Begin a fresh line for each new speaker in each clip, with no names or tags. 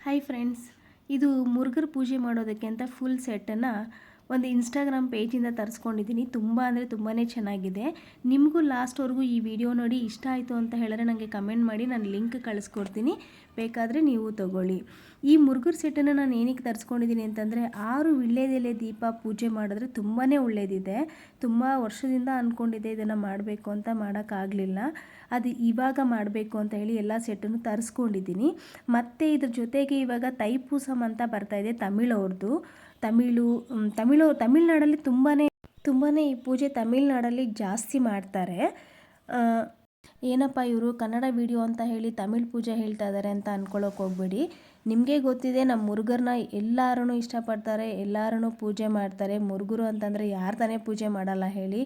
Hi friends ಇದು ಮುರುಗರ ಪೂಜೆ ಮಾಡೋದಕ್ಕೆ ಅಂತ ಫುಲ್ ಸೆಟ್ಟನ್ನು ಒಂದು ಇನ್ಸ್ಟಾಗ್ರಾಮ್ ಪೇಜಿಂದ ತರಿಸ್ಕೊಂಡಿದ್ದೀನಿ. ತುಂಬ ಅಂದರೆ ತುಂಬಾ ಚೆನ್ನಾಗಿದೆ. ನಿಮಗೂ ಲಾಸ್ಟ್ವರೆಗೂ ಈ ವಿಡಿಯೋ ನೋಡಿ ಇಷ್ಟ ಆಯಿತು ಅಂತ ಹೇಳಿದ್ರೆ ನನಗೆ ಕಮೆಂಟ್ ಮಾಡಿ, ನಾನು ಲಿಂಕ್ ಕಳಿಸ್ಕೊಡ್ತೀನಿ. ಬೇಕಾದರೆ ನೀವು ತಗೊಳ್ಳಿ. ಈ ಮುರುಗರ್ ಸೆಟ್ಟನ್ನು ನಾನು ಏನಕ್ಕೆ ತರಿಸ್ಕೊಂಡಿದ್ದೀನಿ ಅಂತಂದರೆ, ಆರು ವಿಳ್ಳೆದೆಲೆ ದೀಪ ಪೂಜೆ ಮಾಡಿದ್ರೆ ತುಂಬಾ ಒಳ್ಳೆಯದಿದೆ ತುಂಬ ವರ್ಷದಿಂದ ಅಂದ್ಕೊಂಡಿದ್ದೆ ಇದನ್ನು ಮಾಡಬೇಕು ಅಂತ ಮಾಡೋಕ್ಕಾಗಲಿಲ್ಲ ಅದು ಇವಾಗ ಮಾಡಬೇಕು ಅಂತ ಹೇಳಿ ಎಲ್ಲ ಸೆಟ್ಟನ್ನು ತರಿಸ್ಕೊಂಡಿದ್ದೀನಿ. ಮತ್ತು ಇದ್ರ ಜೊತೆಗೆ ಇವಾಗ ತೈಪೂಸಮ್ ಅಂತ ಬರ್ತಾಯಿದೆ ತಮಿಳವ್ರದ್ದು ತಮಿಳು ತಮಿಳು, ತಮಿಳ್ನಾಡಲ್ಲಿ ತುಂಬಾ ತುಂಬಾ ಈ ಪೂಜೆ ತಮಿಳ್ನಾಡಲ್ಲಿ ಜಾಸ್ತಿ ಮಾಡ್ತಾರೆ. ಏನಪ್ಪ ಇವರು ಕನ್ನಡ ವಿಡಿಯೋ ಅಂತ ಹೇಳಿ ತಮಿಳ್ ಪೂಜೆ ಹೇಳ್ತಾ ಇದ್ದಾರೆ ಅಂತ ಅಂದ್ಕೊಳ್ಳೋಕೆ ಹೋಗ್ಬೇಡಿ. ನಿಮಗೆ ಗೊತ್ತಿದೆ ನಮ್ಮ ಮುರುಗರನ್ನ ಎಲ್ಲರೂ ಇಷ್ಟಪಡ್ತಾರೆ ಎಲ್ಲರೂ ಪೂಜೆ ಮಾಡ್ತಾರೆ. ಮುರುಗರು ಅಂತಂದರೆ ಯಾರು ತಾನೇ ಪೂಜೆ ಮಾಡಲ್ಲ ಹೇಳಿ.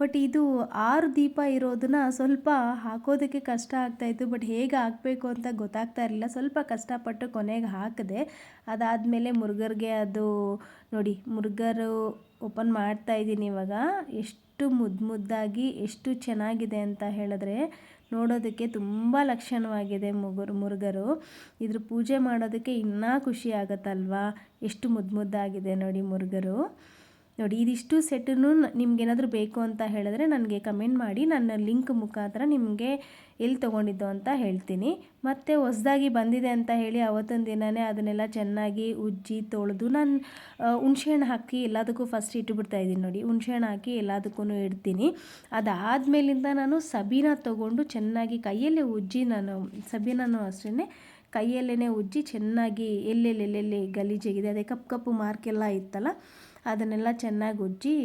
ಬಟ್ ಇದು ಆರು ದೀಪ ಇರೋದನ್ನ ಸ್ವಲ್ಪ ಹಾಕೋದಕ್ಕೆ ಕಷ್ಟ ಆಗ್ತಾಯಿತ್ತು ಬಟ್ ಹೇಗೆ ಹಾಕಬೇಕು ಅಂತ ಗೊತ್ತಾಗ್ತಾ ಇರಲಿಲ್ಲ. ಸ್ವಲ್ಪ ಕಷ್ಟಪಟ್ಟು ಕೊನೆಗೆ ಹಾಕಿದೆ. ಅದಾದಮೇಲೆ ಮುರುಗರ್ಗೆ ಅದು ನೋಡಿ ಮುರುಗರು ಓಪನ್ ಮಾಡ್ತಾ ಇದ್ದೀನಿ ಇವಾಗ. ಎಷ್ಟು ಮುದ್ದು ಮುದ್ದಾಗಿ ಎಷ್ಟು ಚೆನ್ನಾಗಿದೆ ಅಂತ ಹೇಳಿದ್ರೆ ನೋಡೋದಕ್ಕೆ ತುಂಬ ಲಕ್ಷಣವಾಗಿದೆ ಮುಗುರು ಮುರುಗರು ಇದ್ರ ಪೂಜೆ ಮಾಡೋದಕ್ಕೆ ಇನ್ನೂ ಖುಷಿ ಆಗುತ್ತಲ್ವಾ? ಎಷ್ಟು ಮುದ್ದು ಮುದ್ದಾಗಿದೆ ನೋಡಿ ಮುರುಗರು ನೋಡಿ, ಇದಿಷ್ಟು ಸೆಟ್ಟನ್ನು ನಿಮ್ಗೇನಾದರೂ ಬೇಕು ಅಂತ ಹೇಳಿದ್ರೆ ನನಗೆ ಕಮೆಂಟ್ ಮಾಡಿ, ನನ್ನ ಲಿಂಕ್ ಮುಖಾಂತರ ನಿಮಗೆ ಎಲ್ಲಿ ತೊಗೊಂಡಿದ್ದು ಅಂತ ಹೇಳ್ತೀನಿ. ಮತ್ತು ಹೊಸ್ದಾಗಿ ಬಂದಿದೆ ಅಂತ ಹೇಳಿ ಅವತ್ತೊಂದು ದಿನವೇ ಅದನ್ನೆಲ್ಲ ಚೆನ್ನಾಗಿ ಉಜ್ಜಿ ತೊಳೆದು ನಾನು ಹುಣ್ಸೆಹಣ್ಣು ಹಾಕಿ ಎಲ್ಲದಕ್ಕೂ ಫಸ್ಟ್ ಇಟ್ಟುಬಿಡ್ತಾ ಇದ್ದೀನಿ ನೋಡಿ, ಹುಣ್ಸೆಹಣ್ಣು ಹಾಕಿ ಎಲ್ಲದಕ್ಕೂ ಇಡ್ತೀನಿ. ಅದಾದಮೇಲಿಂದ ನಾನು ಸಬೀನ ತೊಗೊಂಡು ಚೆನ್ನಾಗಿ ಕೈಯಲ್ಲೇ ಉಜ್ಜಿ ನಾನು ಸಬೀನೂ ಅಷ್ಟೇ ಕೈಯಲ್ಲೇ ಉಜ್ಜಿ ಚೆನ್ನಾಗಿ ಎಲ್ಲೆಲ್ಲೆಲ್ಲೆಲ್ಲಿ ಗಲೀಜಾಗಿದೆ, ಅದೇ ಕಪ್ಪು ಕಪ್ಪು ಮಾರ್ಕೆಲ್ಲ ಇತ್ತಲ್ಲ ಅದನ್ನೆಲ್ಲ ಚೆನ್ನಾಗಿ ಉಜ್ಜಿ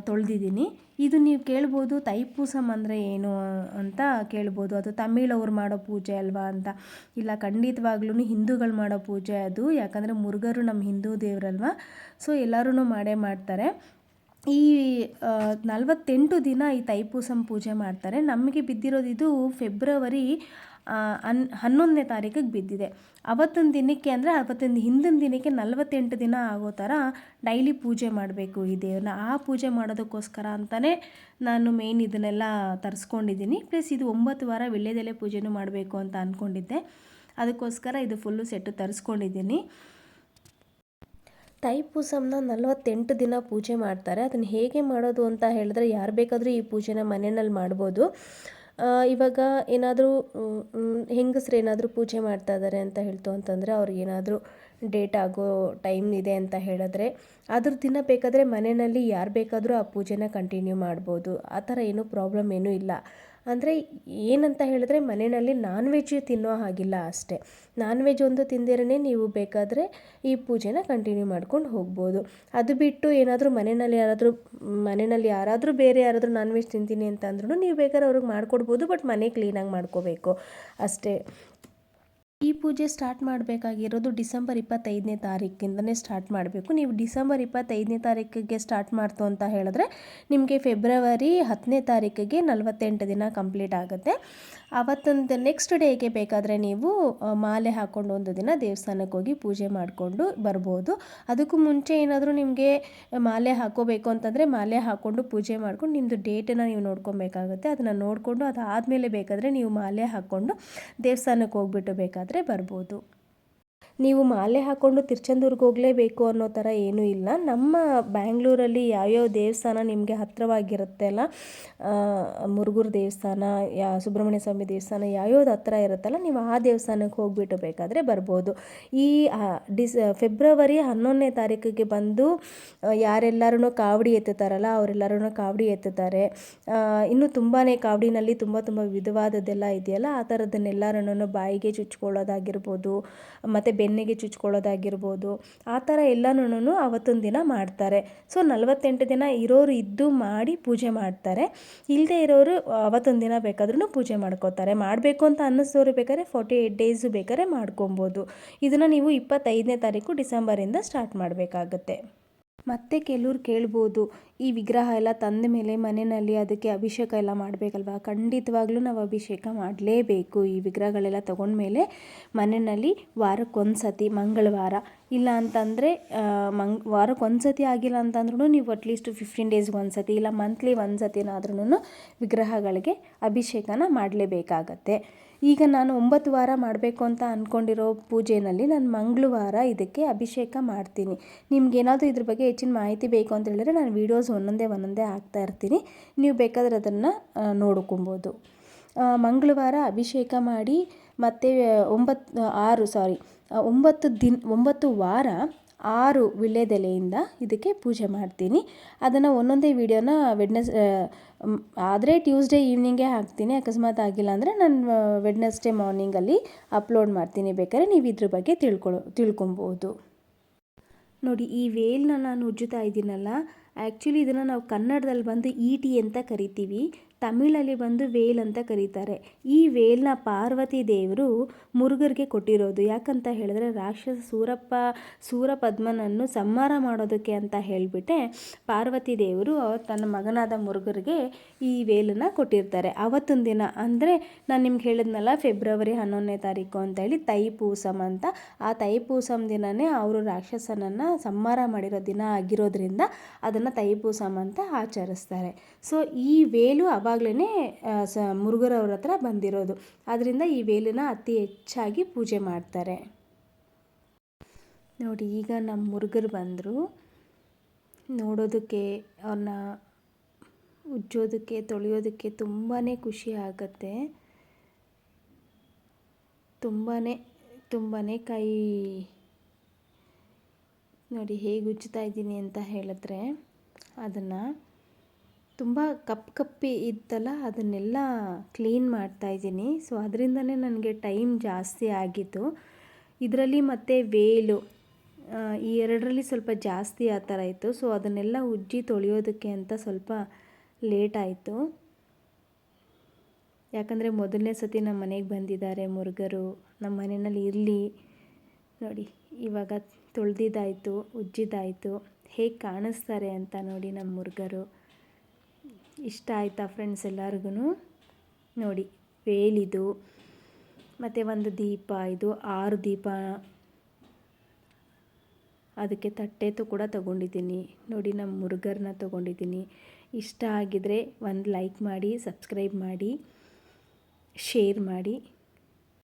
ತೊಳೆದಿದ್ದೀನಿ. ಇದು ನೀವು ಕೇಳ್ಬೋದು ತೈಪೂಸಮ್ ಅಂದರೆ ಏನು ಅಂತ ಕೇಳ್ಬೋದು. ಅದು ತಮಿಳವ್ರು ಮಾಡೋ ಪೂಜೆ ಅಲ್ವಾ ಅಂತ. ಇಲ್ಲ ಖಂಡಿತವಾಗ್ಲೂ ಹಿಂದೂಗಳು ಮಾಡೋ ಪೂಜೆ ಅದು. ಯಾಕಂದರೆ ಮುರುಘರು ನಮ್ಮ ಹಿಂದೂ ದೇವರಲ್ವಾ. ಸೊ ಎಲ್ಲರೂ ಮಾಡೇ ಮಾಡ್ತಾರೆ. ಈ ನಲವತ್ತೆಂಟು ದಿನ ಈ ತೈಪೂಸಂ ಪೂಜೆ ಮಾಡ್ತಾರೆ. ನಮಗೆ ಬಿದ್ದಿರೋದು ಇದು ಫೆಬ್ರವರಿ ಹನ್, ಹನ್ನೊಂದನೇ ತಾರೀಕಿಗೆ ಬಿದ್ದಿದೆ. ಅವತ್ತೊಂದು ದಿನಕ್ಕೆ ಅಂದರೆ ಅವತ್ತೊಂದು ಹಿಂದಿನ ದಿನಕ್ಕೆ ನಲವತ್ತೆಂಟು ದಿನ ಆಗೋ ಥರ ಡೈಲಿ ಪೂಜೆ ಮಾಡಬೇಕು ಈ ದೇವ್ರನ್ನ ಆ ಪೂಜೆ ಮಾಡೋದಕ್ಕೋಸ್ಕರ ಅಂತಲೇ ನಾನು ಮೇಯ್ನ್ ಇದನ್ನೆಲ್ಲ ತರಿಸ್ಕೊಂಡಿದ್ದೀನಿ. ಪ್ಲಸ್ ಇದು ಒಂಬತ್ತು ವಾರ ವಿಳ್ಯದೆಲೆ ಪೂಜೆನೂ ಮಾಡಬೇಕು ಅಂತ ಅಂದ್ಕೊಂಡಿದ್ದೆ ಅದಕ್ಕೋಸ್ಕರ ಇದು ಫುಲ್ಲು ಸೆಟ್ಟು ತರಿಸ್ಕೊಂಡಿದ್ದೀನಿ. ತೈಪೂಸಮ್ನ ನಲವತ್ತೆಂಟು ದಿನ ಪೂಜೆ ಮಾಡ್ತಾರೆ. ಅದನ್ನು ಹೇಗೆ ಮಾಡೋದು ಅಂತ ಹೇಳಿದ್ರೆ ಯಾರು ಬೇಕಾದರೂ ಈ ಪೂಜೆನ ಮನೆಯಲ್ಲಿ ಮಾಡ್ಬೋದು. ಇವಾಗ ಏನಾದರೂ ಹೆಂಗಸ್ರು ಏನಾದರೂ ಪೂಜೆ ಮಾಡ್ತಾ ಇದ್ದಾರೆ ಅಂತ ಹೇಳ್ತು ಅಂತಂದರೆ ಅವ್ರಿಗೆ ಏನಾದರೂ ಡೇಟ್ ಆಗೋ ಟೈಮ್ ಇದೆ ಅಂತ ಹೇಳಿದ್ರೆ ಅದ್ರ ದಿನ ಬೇಕಾದರೆ ಮನೆಯಲ್ಲಿ ಯಾರು ಬೇಕಾದರೂ ಆ ಪೂಜೆನ ಕಂಟಿನ್ಯೂ ಮಾಡ್ಬೋದು. ಆ ಥರ ಏನೂ ಪ್ರಾಬ್ಲಮ್ ಏನೂ ಇಲ್ಲ. ಅಂದರೆ ಏನಂತ ಹೇಳಿದ್ರೆ ಮನೆಯಲ್ಲಿ ನಾನ್ ವೆಜ್ ತಿನ್ನೋ ಹಾಗಿಲ್ಲ ಅಷ್ಟೇ. ನಾನ್ ವೆಜ್ ಒಂದು ತಿಂದಿರೇ ನೀವು ಬೇಕಾದರೆ ಈ ಪೂಜೆನ ಕಂಟಿನ್ಯೂ ಮಾಡ್ಕೊಂಡು ಹೋಗ್ಬೋದು. ಅದು ಬಿಟ್ಟು ಏನಾದರೂ ಮನೆಯಲ್ಲಿ ಯಾರಾದರೂ ಮನೆಯಲ್ಲಿ ಯಾರಾದರೂ ಬೇರೆ ಯಾರಾದರೂ ನಾನ್ ವೆಜ್ ತಿಂತೀನಿ ಅಂತ ಅಂದ್ರೂ ನೀವು ಬೇಕಾದ್ರೆ ಅವ್ರಿಗೆ ಮಾಡಿಕೊಡ್ಬೋದು ಬಟ್ ಮನೆ ಕ್ಲೀನಾಗಿ ಮಾಡ್ಕೋಬೇಕು. ಅಷ್ಟೇ. ಈ ಪೂಜೆ ಸ್ಟಾರ್ಟ್ ಮಾಡಬೇಕಾಗಿರೋದು ಡಿಸೆಂಬರ್ ಇಪ್ಪತ್ತೈದನೇ ತಾರೀಕಿಂದನೇ ಸ್ಟಾರ್ಟ್ ಮಾಡಬೇಕು. ನೀವು ಡಿಸೆಂಬರ್ ಇಪ್ಪತ್ತೈದನೇ ತಾರೀಕಿಗೆ ಸ್ಟಾರ್ಟ್ ಮಾಡ್ತು ಅಂತ ಹೇಳಿದ್ರೆ ನಿಮಗೆ ಫೆಬ್ರವರಿ ಹತ್ತನೇ ತಾರೀಕಿಗೆ ನಲವತ್ತೆಂಟು ದಿನ ಕಂಪ್ಲೀಟ್ ಆಗುತ್ತೆ. ಅವತ್ತೊಂದು ನೆಕ್ಸ್ಟ್ ಡೇಗೆ ಬೇಕಾದರೆ ನೀವು ಮಾಲೆ ಹಾಕ್ಕೊಂಡು ಒಂದು ದಿನ ದೇವಸ್ಥಾನಕ್ಕೆ ಹೋಗಿ ಪೂಜೆ ಮಾಡಿಕೊಂಡು ಬರ್ಬೋದು. ಅದಕ್ಕೂ ಮುಂಚೆ ಏನಾದರೂ ನಿಮಗೆ ಮಾಲೆ ಹಾಕೋಬೇಕು ಅಂತಂದರೆ ಮಾಲೆ ಹಾಕ್ಕೊಂಡು ಪೂಜೆ ಮಾಡ್ಕೊಂಡು ನಿಮ್ಮದು ಡೇಟನ್ನು ನೀವು ನೋಡ್ಕೊಬೇಕಾಗುತ್ತೆ. ಅದನ್ನು ನೋಡಿಕೊಂಡು ಅದಾದಮೇಲೆ ಬೇಕಾದರೆ ನೀವು ಮಾಲೆ ಹಾಕ್ಕೊಂಡು ದೇವಸ್ಥಾನಕ್ಕೆ ಹೋಗ್ಬಿಟ್ಟು ಬೇಕಾದರೆ ಬರ್ಬೋದು. ನೀವು ಮಾಲೆ ಹಾಕ್ಕೊಂಡು ತಿರ್ಚಂದೂರ್ಗೆ ಹೋಗಲೇಬೇಕು ಅನ್ನೋ ಥರ ಏನೂ ಇಲ್ಲ. ನಮ್ಮ ಬ್ಯಾಂಗ್ಳೂರಲ್ಲಿ ಯಾವ್ಯಾವ ದೇವಸ್ಥಾನ ನಿಮಗೆ ಹತ್ತಿರವಾಗಿರುತ್ತೆ ಅಲ್ಲ ಮುರುಗೂರು ದೇವಸ್ಥಾನ, ಯಾ, ಸುಬ್ರಹ್ಮಣ್ಯ ಸ್ವಾಮಿ ದೇವಸ್ಥಾನ, ಯಾವ್ಯಾವ್ದು ಹತ್ತಿರ ಇರುತ್ತಲ್ಲ, ನೀವು ಆ ದೇವಸ್ಥಾನಕ್ಕೆ ಹೋಗಿಬಿಟ್ಟು ಬೇಕಾದರೆ ಬರ್ಬೋದು. ಈ ಡಿಸ್, ಫೆಬ್ರವರಿ ಹನ್ನೊಂದನೇ ತಾರೀಕಿಗೆ ಬಂದು ಯಾರೆಲ್ಲರೂ ಕಾವಡಿ ಎತ್ತುತ್ತಾರಲ್ಲ ಅವರೆಲ್ಲರೂ ಕಾವಡಿ ಎತ್ತುತ್ತಾರೆ. ಇನ್ನೂ ತುಂಬಾ ಕಾವಡಿನಲ್ಲಿ ತುಂಬ ತುಂಬ ವಿಧವಾದದ್ದೆಲ್ಲ ಇದೆಯಲ್ಲ, ಆ ಥರದನ್ನೆಲ್ಲರೂ ಬಾಯಿಗೆ ಚುಚ್ಕೊಳ್ಳೋದಾಗಿರ್ಬೋದು, ಮತ್ತು ಬೆನ್ನಿಗೆ ಚುಚ್ಕೊಳ್ಳೋದಾಗಿರ್ಬೋದು, ಆ ಥರ ಎಲ್ಲನೂ ಅವತ್ತೊಂದು ದಿನ ಮಾಡ್ತಾರೆ. ಸೊ, ನಲವತ್ತೆಂಟು ದಿನ ಇರೋರು ಇದ್ದು ಮಾಡಿ ಪೂಜೆ ಮಾಡ್ತಾರೆ. ಇಲ್ಲದೆ ಇರೋರು ಅವತ್ತೊಂದು ದಿನ ಬೇಕಾದ್ರೂ ಪೂಜೆ ಮಾಡ್ಕೋತಾರೆ. ಮಾಡಬೇಕು ಅಂತ ಅನ್ನಿಸೋರು ಬೇಕಾದ್ರೆ ಫಾರ್ಟಿ ಏಯ್ಟ್ ಡೇಸು ಬೇಕಾದ್ರೆ ಮಾಡ್ಕೊಬೋದು. ಇದನ್ನು ನೀವು ಇಪ್ಪತ್ತೈದನೇ ತಾರೀಕು ಡಿಸೆಂಬರಿಂದ ಸ್ಟಾರ್ಟ್ ಮಾಡಬೇಕಾಗತ್ತೆ. ಮತ್ತೆ ಕೆಲವ್ರು ಕೇಳ್ಬೋದು, ಈ ವಿಗ್ರಹ ಎಲ್ಲ ತಂದ ಮೇಲೆ ಮನೆಯಲ್ಲಿ ಅದಕ್ಕೆ ಅಭಿಷೇಕ ಎಲ್ಲ ಮಾಡಬೇಕಲ್ವಾ? ಖಂಡಿತವಾಗ್ಲೂ ನಾವು ಅಭಿಷೇಕ ಮಾಡಲೇಬೇಕು. ಈ ವಿಗ್ರಹಗಳೆಲ್ಲ ತೊಗೊಂಡ್ಮೇಲೆ ಮನೆಯಲ್ಲಿ ವಾರಕ್ಕೊಂದು ಸತಿ ಮಂಗಳವಾರ ಇಲ್ಲ ಅಂತಂದರೆ ಮಂಗ್ ವಾರಕ್ಕೆ ಒಂದು ಸತಿ ಆಗಿಲ್ಲ ಅಂತಂದ್ರೂ ನೀವು ಅಟ್ಲೀಸ್ಟ್ ಫಿಫ್ಟೀನ್ ಡೇಸ್ಗೆ ಒಂದು ಸತಿ ಇಲ್ಲ ಮಂತ್ಲಿ ಒಂದು ಸತಿನಾದ್ರೂ ವಿಗ್ರಹಗಳಿಗೆ ಅಭಿಷೇಕನ ಮಾಡಲೇಬೇಕಾಗತ್ತೆ. ಈಗ ನಾನು ಒಂಬತ್ತು ವಾರ ಮಾಡಬೇಕು ಅಂತ ಅಂದ್ಕೊಂಡಿರೋ ಪೂಜೆಯಲ್ಲಿ ನಾನು ಮಂಗಳವಾರ ಇದಕ್ಕೆ ಅಭಿಷೇಕ ಮಾಡ್ತೀನಿ. ನಿಮ್ಗೇನಾದರೂ ಇದ್ರ ಬಗ್ಗೆ ಹೆಚ್ಚಿನ ಮಾಹಿತಿ ಬೇಕು ಅಂತ ಹೇಳಿದ್ರೆ ನಾನು ವೀಡಿಯೋಸ್ ಒಂದೊಂದೇ ಒಂದೊಂದೇ ಹಾಕ್ತಾ ಇರ್ತೀನಿ. ನೀವು ಬೇಕಾದ್ರೆ ಅದನ್ನು ನೋಡ್ಕೊಬೋದು. ಮಂಗಳವಾರ ಅಭಿಷೇಕ ಮಾಡಿ ಮತ್ತು ಒಂಬತ್ತು ಆರು ಸಾರಿ ಒಂಬತ್ತು ದಿನ, ಒಂಬತ್ತು ವಾರ ಆರು ವಿಳ್ಯದೆಲೆಯಿಂದ ಇದಕ್ಕೆ ಪೂಜೆ ಮಾಡ್ತೀನಿ. ಅದನ್ನು ಒಂದೊಂದೇ ವೀಡಿಯೋನ ವೆಡ್ನೆಸ್ ಆದರೆ ಟ್ಯೂಸ್ಡೇ ಈವ್ನಿಂಗೇ ಹಾಕ್ತೀನಿ. ಅಕಸ್ಮಾತ್ ಆಗಿಲ್ಲ ಅಂದರೆ ನಾನು ವೆಡ್ನೆಸ್ಡೇ ಮಾರ್ನಿಂಗಲ್ಲಿ ಅಪ್ಲೋಡ್ ಮಾಡ್ತೀನಿ. ಬೇಕಾದ್ರೆ ನೀವು ಇದ್ರ ಬಗ್ಗೆ ತಿಳ್ಕೊಳ್ಳೋ ತಿಳ್ಕೊಬೋದು. ನೋಡಿ, ಈ ವೇಲ್ನ ನಾನು ಉಜ್ಜುತ್ತಾ ಇದ್ದೀನಲ್ಲ. ಆ್ಯಕ್ಚುಲಿ ಇದನ್ನು ನಾವು ಕನ್ನಡದಲ್ಲಿ ಬಂದು ಈಟಿ ಅಂತ ಕರಿತೀವಿ. ತಮಿಳಲ್ಲಿ ಬಂದು ವೇಲ್ ಅಂತ ಕರೀತಾರೆ. ಈ ವೇಲ್ನ ಪಾರ್ವತಿ ದೇವರು ಮುರುಗರಿಗೆ ಕೊಟ್ಟಿರೋದು. ಯಾಕಂತ ಹೇಳಿದ್ರೆ ರಾಕ್ಷಸ ಸೂರಪ್ಪ, ಸೂರಪದ್ಮನನ್ನು ಸಂಹಾರ ಮಾಡೋದಕ್ಕೆ ಅಂತ ಹೇಳಿಬಿಟ್ಟೆ ಪಾರ್ವತಿ ದೇವರು ತನ್ನ ಮಗನಾದ ಮುರುಗರಿಗೆ ಈ ವೇಲನ್ನು ಕೊಟ್ಟಿರ್ತಾರೆ. ಅವತ್ತೊಂದು ದಿನ ಅಂದರೆ ನಾನು ನಿಮ್ಗೆ ಹೇಳಿದ್ನಲ್ಲ ಫೆಬ್ರವರಿ ಹನ್ನೊಂದನೇ ತಾರೀಕು ಅಂತ ಹೇಳಿ ತೈಪೂಸಮ್ ಅಂತ. ಆ ತೈಪೂಸಮ್ ದಿನವೇ ಅವರು ರಾಕ್ಷಸನನ್ನು ಸಂಹಾರ ಮಾಡಿರೋ ದಿನ ಆಗಿರೋದ್ರಿಂದ ಅದನ್ನು ತೈಪೂಸಮ್ ಅಂತ ಆಚರಿಸ್ತಾರೆ. ಸೊ ಈ ವೇಲು ಅವಾಗಲೇ ಸ ಮುರುಘರವ್ರ ಹತ್ರ ಬಂದಿರೋದು. ಅದರಿಂದ ಈ ವೇಲನ್ನ ಅತಿ ಹೆಚ್ಚಾಗಿ ಪೂಜೆ ಮಾಡ್ತಾರೆ. ನೋಡಿ, ಈಗ ನಮ್ಮ ಮುರುಗರು ಬಂದರು. ನೋಡೋದಕ್ಕೆ ಅವ್ರನ್ನ ಉಜ್ಜೋದಕ್ಕೆ, ತೊಳೆಯೋದಕ್ಕೆ ತುಂಬಾ ಖುಷಿ ಆಗುತ್ತೆ. ತುಂಬಾ ತುಂಬಾ ಕೈ, ನೋಡಿ ಹೇಗೆ ಉಜ್ಜುತ್ತಾ ಇದ್ದೀನಿ ಅಂತ ಹೇಳಿದ್ರೆ, ಅದನ್ನು ತುಂಬ ಕಪ್ಪು ಕಪ್ಪಿ ಇತ್ತಲ್ಲ, ಅದನ್ನೆಲ್ಲ ಕ್ಲೀನ್ ಮಾಡ್ತಾ ಇದ್ದೀನಿ. ಸೊ ಅದರಿಂದನೇ ನನಗೆ ಟೈಮ್ ಜಾಸ್ತಿ ಆಗಿತ್ತು ಇದರಲ್ಲಿ ಮತ್ತು ವೇಲು ಈ ಎರಡರಲ್ಲಿ ಸ್ವಲ್ಪ ಜಾಸ್ತಿ ಆ ಥರ ಇತ್ತು. ಸೊ ಅದನ್ನೆಲ್ಲ ಉಜ್ಜಿ ತೊಳೆಯೋದಕ್ಕೆ ಅಂತ ಸ್ವಲ್ಪ ಲೇಟ್ ಆಯಿತು. ಯಾಕಂದರೆ ಮೊದಲನೇ ಸತಿ ನಮ್ಮ ಮನೆಗೆ ಬಂದಿದ್ದಾರೆ ಮುರುಗರು, ನಮ್ಮ ಮನೆಯಲ್ಲಿ ಇರಲಿ. ನೋಡಿ, ಇವಾಗ ತೊಳೆದಿದ್ದಾಯಿತು, ಉಜ್ಜಿದ್ದಾಯಿತು. ಹೇಗೆ ಕಾಣಿಸ್ತಾರೆ ಅಂತ ನೋಡಿ ನಮ್ಮ ಮುರುಗರು. ಇಷ್ಟ ಆಯಿತಾ ಫ್ರೆಂಡ್ಸ್ ಎಲ್ಲರಿಗೂ ನೋಡಿ ವೇಲಿದು ಮತ್ತು ಒಂದು ದೀಪ, ಇದು ಆರು ದೀಪ. ಅದಕ್ಕೆ ತಟ್ಟೆತು ಕೂಡ ತಗೊಂಡಿದ್ದೀನಿ. ನೋಡಿ, ನಮ್ಮ ಮುರುಗರನ್ನ ತೊಗೊಂಡಿದ್ದೀನಿ. ಇಷ್ಟ ಆಗಿದರೆ ಒಂದು ಲೈಕ್ ಮಾಡಿ ಸಬ್ಸ್ಕ್ರೈಬ್ ಮಾಡಿ ಶೇರ್ ಮಾಡಿ.